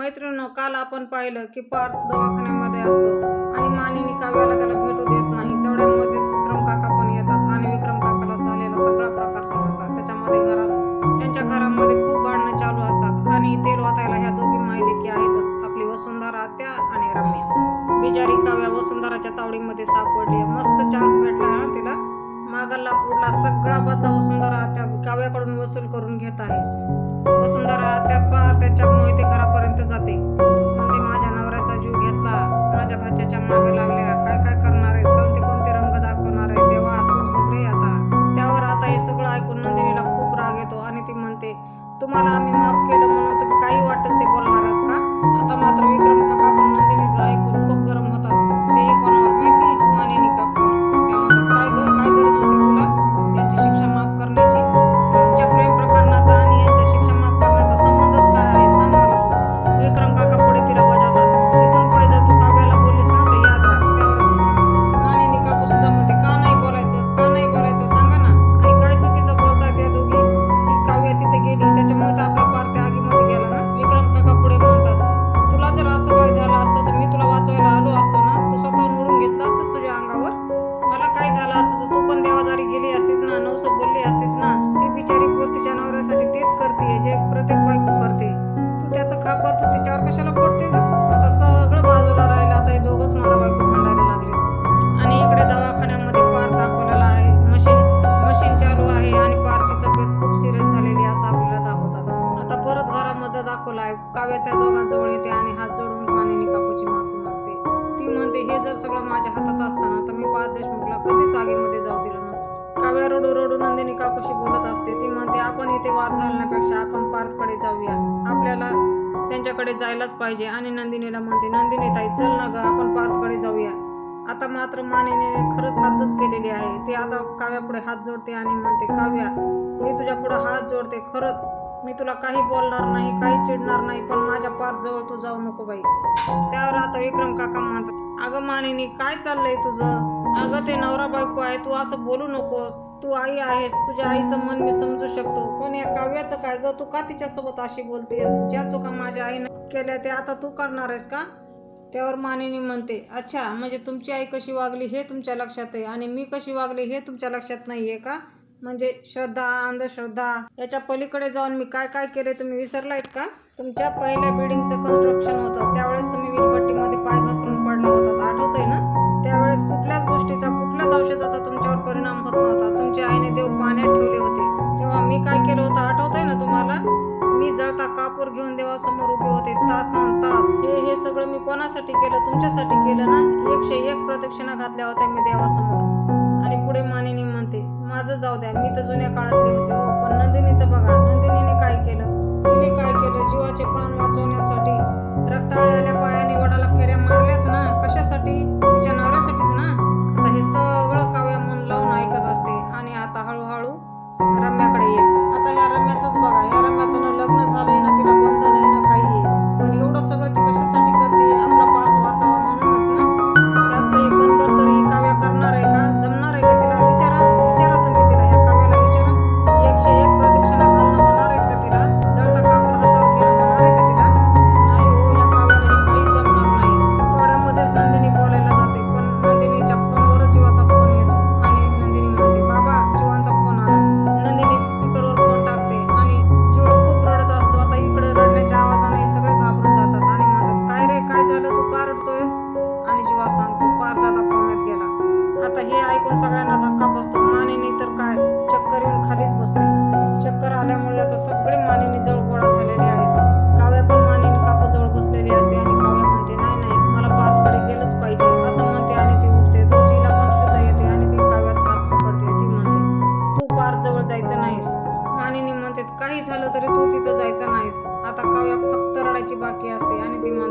मैत्रिणीनं काल आपण पाहिलं की पार्थ दवाखान्यामध्ये असतो आणि मानिनी काव्याला त्याला भेटू देत नाही. तेवढ्यामध्येच विक्रम काका पण येतात आणि विक्रम काकाला झालेला सगळा प्रकार समजतात. त्याच्यामध्ये घरात त्यांच्या घरामध्ये खूप भांडणं चालू असतात आणि तेल वाचायला ह्या दोघी मायलेकी आहेतच. आपली वसुंधरा त्या आणि रम्या. बिजारी काव्या वसुंधराच्या तावडीमध्ये सापडली. मस्त चान्स भेटला हा तिला. मागला पुढला सगळा बदला वसुंधरा त्या काव्याकडून वसूल करून घेत आहे. वसुंधरा त्या पार त्याच्या मोहिते घरापर्यंत जाते. म्हणते माझ्या नवऱ्याचा जीव घेतला. माझ्या भाच्याच्या मागे लागल्या. काय काय करणार आहेत? कोणते कोणते रंग दाखवणार आहे तेव्हा तूच बघ रे आता त्यावर आता हे सगळं ऐकून नंदिनीला खूप राग येतो आणि ती म्हणते तुम्हाला आम्ही माफ केलं कशाला पडते का आता सगळं बाजूला राहिलं आता हे दोघंच मला बायको म्हणायला लागले आणि इकडे दवाखान्यामध्ये पार दाखवलेला आहे. मशीन मशीन चालू आहे आणि पारची तब्येत खूप सिरियस झालेली आहे असं आपल्याला दाखवतात. आता परत घरामध्ये दाखवला आहे. काव्या त्या दोघांजवळ येते आणि हात जोडून पाणी काकूची माफी मागते. ती म्हणते हे जर सगळं माझ्या हातात असताना तर मी पाच देशमुखला कधीच आगीमध्ये जाऊ दिलं नसतं. काव्या रडू रडू नंदिनी काकूशी बोलत असते. ती म्हणते आपण इथे वाद घालण्यापेक्षा आपण त्यांच्याकडे जायलाच पाहिजे. आणि नंदिनीला म्हणते नंदिनी ताई चल ना ग आपण पार्थकडे जाऊया. आता मात्र मानिनीने खरंच हातच केलेली आहे. ते आता काव्यापुढे हात जोडते आणि म्हणते काव्या मी तुझ्या पुढे हात जोडते खरंच. मी तुला काही बोलणार नाही काही चिडणार नाही पण माझ्या पार जवळ तू जाऊ नको बाई. त्यावर आता विक्रम काका म्हणतात अगं मानिनी काय चाललंय तुझं? अगं ते नवरा बायको आहे तू असं बोलू नकोस. तू आई आहेस तुझ्या आईचं मन मी समजू शकतो. पण या काव्याचं काय ग? तू का तिच्यासोबत अशी बोलतेस? ज्या चुका माझ्या आईनं केल्या ते आता तू करणार आहेस का? त्यावर मानिनी म्हणते अच्छा म्हणजे तुमची आई कशी वागली हे तुमच्या लक्षात आहे आणि मी कशी वागली हे तुमच्या लक्षात नाही आहे का? म्हणजे श्रद्धा अंधश्रद्धा याच्या पलीकडे जाऊन मी काय काय केले तुम्ही विसरलायत का? तुमच्या पहिल्या बिल्डिंगचं कन्स्ट्रक्शन होतं. त्यावेळेस तुम्ही विनपट्टीमध्ये पाय घसरून पडला होता. आठवतोय ना? त्यावेळेस कुठल्याच गोष्टीचा कुठल्याच औषधाचा तुमच्यावर परिणाम होत नव्हता. तुमच्या आईने देव पाण्यात ठेवले होते. तेव्हा मी काय केलं होतं आठवतंय ना तुम्हाला? मी जळता कापूर घेऊन देवासमोर उभे होते. तासन तास. हे हे सगळं मी कोणासाठी केलं? तुमच्यासाठी केलं ना? एकशे एक प्रदक्षिणा घातल्या होत्या मी देवासमोर. आणि पुढे माने माझं जाऊ द्या. मी तर जुन्या काळातली होते हो. पण नंदिनीचं बघा नंदिनीने काय केलं? तिने काय केलं? जीवाचे प्राण वाचवण्यासाठी रक्ताळलेल्या पायाने वडाला फेऱ्या मारल्याच ना? कशासाठी? तिच्या नवऱ्यासाठीच ना? आता हे सगळं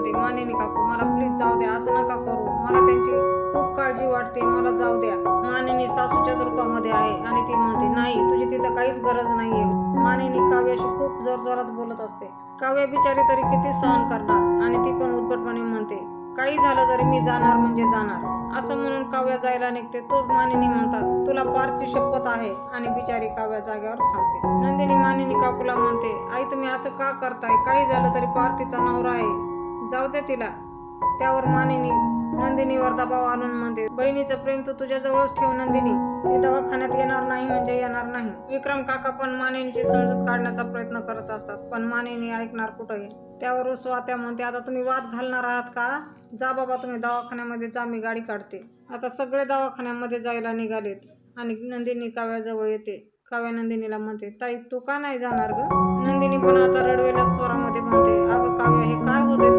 आणि मानिनी काकू मला प्लीज जाऊ द्या असं नका करू. मला त्यांची खूप काळजी वाटते. मला जाऊ द्या. मानिनी सासूच्याच रूपामध्ये आहे आणि ती म्हणते नाही तुझी तिथं काहीच गरज नाहीये. मानिनी काव्याशी खूप जोरजोरात बोलत असते. काव्या बिचारी तरी किती सहन करणार? आणि ती पण उद्भटपणे म्हणते काही झालं तरी मी जाणार म्हणजे जाणार. असं म्हणून काव्या जायला निघते. तोच मानिनी म्हणतात तुला पारची शपथ आहे. आणि बिचारी काव्या जागेवर थांबते. नंदिनी मानिनी काकूला म्हणते आई तुम्ही असं का करताय? काही झालं तरी पार तिचा नवरा आहे. जाऊ दे तिला. त्यावर मानिनी नंदिनीवर दबाव आणून म्हणते बहिणीचं प्रेम तू तुझ्या जवळच ठेव नंदिनी. ती दवाखान्यात येणार नाही म्हणजे येणार नाही. विक्रम काका पण मानिनीची समजूत काढण्याचा प्रयत्न करत असतात पण मानिनी ऐकणार कुठंही? त्यावर स्वात्या म्हणते आता तुम्ही वाद घालणार आहात का? जा बाबा तुम्ही दवाखान्यामध्ये जा मी गाडी काढते. आता सगळे दवाखान्यामध्ये जायला निघालेत आणि नंदिनी काव्याजवळ येते. काव्या नंदिनीला म्हणते ताई तू का नाही जाणार ग? नंदिनी पण आता रडवेल्या स्वरामध्ये म्हणते अगं काव्या हे काय होतंय?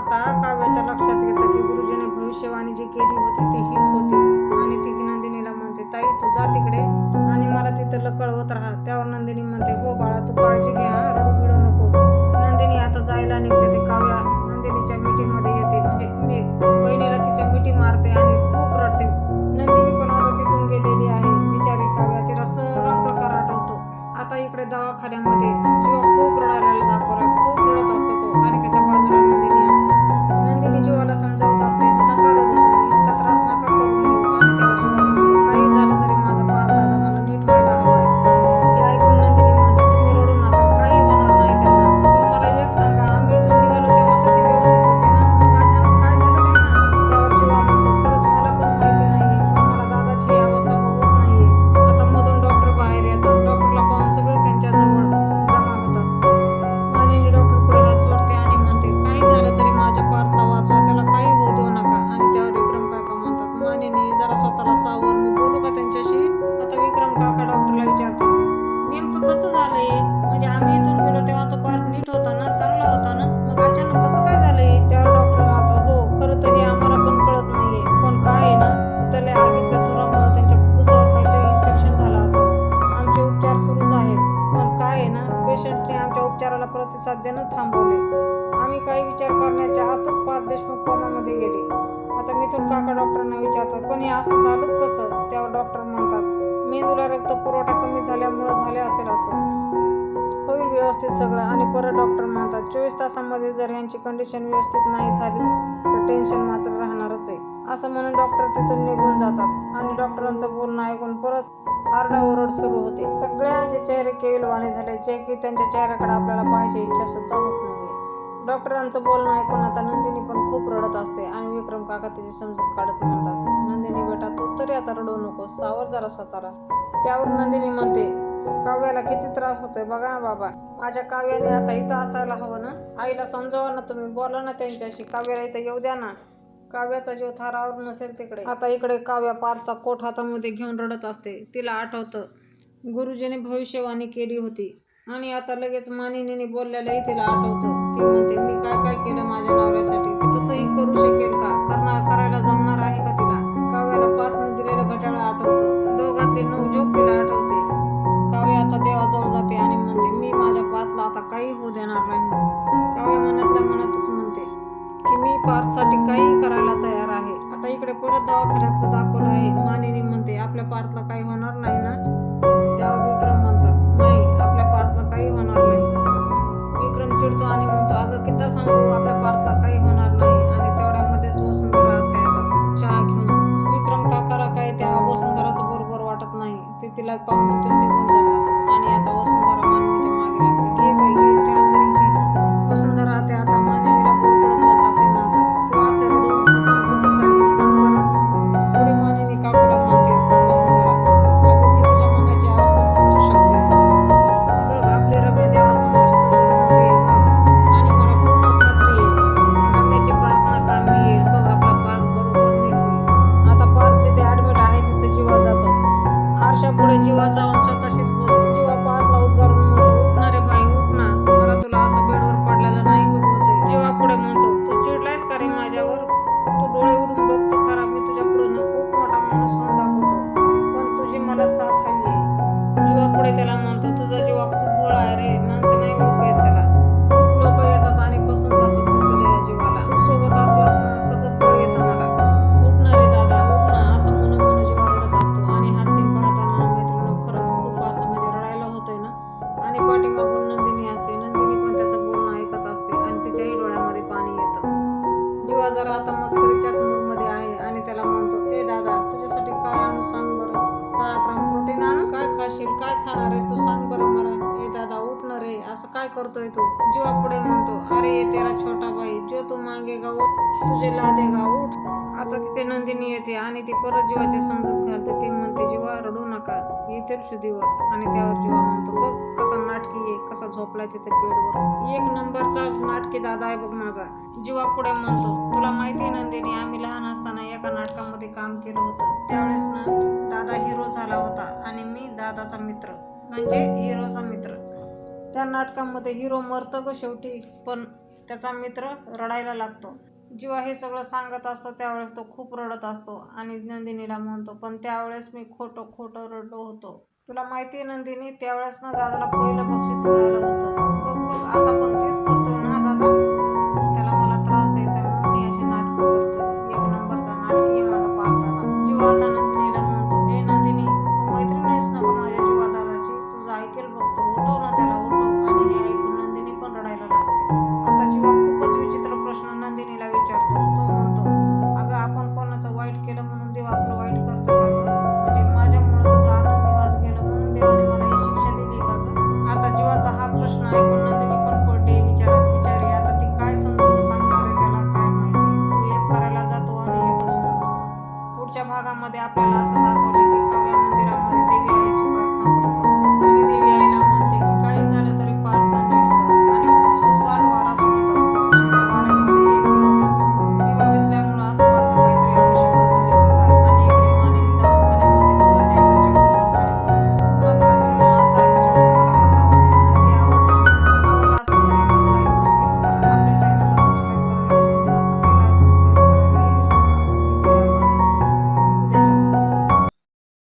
आता काव्याच्या लक्षात येतं की गुरुजीने भविष्यवाणी जी केली होती ती हीच होती. आणि ती नंदिनीला म्हणते ताई तू जा तिकडे आणि मला तिथं लकळवत राहा त्यावर नंदिनी थांबवले. आम्ही काही विचार करण्याच्या आतच पाच देशमुख कोमामध्ये गेले? आता मिथून काका डॉक्टरांना विचारतात पण हे असं झालंच कसं? त्यावर डॉक्टर म्हणतात मेंदूला रक्त पुरवठा कमी झाल्यामुळं झाले असेल असं. होईल व्यवस्थित सगळं. आणि परत डॉक्टर म्हणतात चोवीस तासामध्ये जर ह्यांची कंडिशन व्यवस्थित नाही झाली तर टेन्शन मात्र राहणारच आहे. असं म्हणून डॉक्टर तिथून निघून जातात. आणि डॉक्टरांचं बोलणं ऐकून परत आरडाओरड सुरू होते. सगळ्यांचे चेहरे केविलवाणे झाले जे की त्यांच्या चेहऱ्याकडे आपल्याला पाहायची इच्छा सुद्धा होत नाही डॉक्टरांचं बोलणं ऐकून आता नंदिनी पण खूप रडत असते आणि विक्रम काका तिची समजूत काढत म्हणतात नंदिनी बेटा तू तरी आता रडू नको सावर जरा स्वतःला. त्यावर नंदिनी म्हणते काव्याला किती त्रास होतोय बघा ना बाबा. माझ्या काव्याने आता इथं असायला हवं ना? आईला समजावा ना तुम्ही बोला ना त्यांच्याशी. काव्याला इथं येऊ द्या ना. काव्याचा जीव थारावर नसेल तिकडे. आता इकडे काव्या पारचा कोट हातामध्ये घेऊन रडत असते. तिला आठवतं गुरुजीने भविष्यवाणी केली होती. आणि आता लगेच मानिनीने बोललेलंही तिला आठवतं. ती म्हणते मी काय काय केलं माझ्या नवऱ्यासाठी? तसंही करू शकेल का? करणार करायला जमणार आहे का तिला? काव्याला पार्थने दिलेलं घटाळा आठवतं. दोघातले नवजोग तिला आठवते. काव्य आता देवाजवळ जाते आणि म्हणते मी माझ्या पातला आता काही होऊ देणार नाही. काव्या मनातल्या मनातच पार्थसाठी काही करायला तयार आहे. आता इकडे परत दवाखान्यातलं दाखवलं आहे. मानिनी म्हणते आपल्या पार्थला काही होणार नाही ना? त्यावर विक्रम म्हणतात नाही आपल्या पार्थला काही होणार नाही. विक्रम चिडतो आणि म्हणतो अगं किती सांगू आपल्या पार्थला काही होणार नाही. आणि तेवढ्यामध्येच वसुंधरा आत्या येतात चहा घेऊन विक्रम काकाला काय त्या? वसुंधराचं बरोबर वाटत नाही. ते तिला पाहून तिथून निघून जो मागेगा वो तुझे लादेगा उठ. आता तिथे नंदिनी येते आणि ती परत जीवाची समजूत घालते. ती म्हणते जीवा रडू नका. येते शुद्धीवर आणि त्यावर जीवा म्हणतो बघ कसा नाटकी आहे कसा झोपलाय तिथे बेडवर. एक नंबरचा नाटकी दादा आहे बघ माझा. जीवा पुढे म्हणतो तुला माहिती आहे नंदिनी आम्ही लहान असताना एका नाटकामध्ये काम केलं होतं. त्यावेळेस ना दादा हिरो झाला होता आणि मी दादाचा मित्र. म्हणजे हिरोचा मित्र. त्या नाटकामध्ये हिरो मरतो ग शेवटी पण त्याचा मित्र रडायला लागतो. जेव्हा हे सगळं सांगत असतो त्यावेळेस तो खूप रडत असतो आणि नंदिनीला म्हणतो पण त्यावेळेस मी खोटं खोटं रडलो होतो. तुला माहिती आहे नंदिनी त्यावेळेस ना दादाला पहिलं बक्षीस मिळालं होतं. बघ बघ आता पण तेच करतो ना?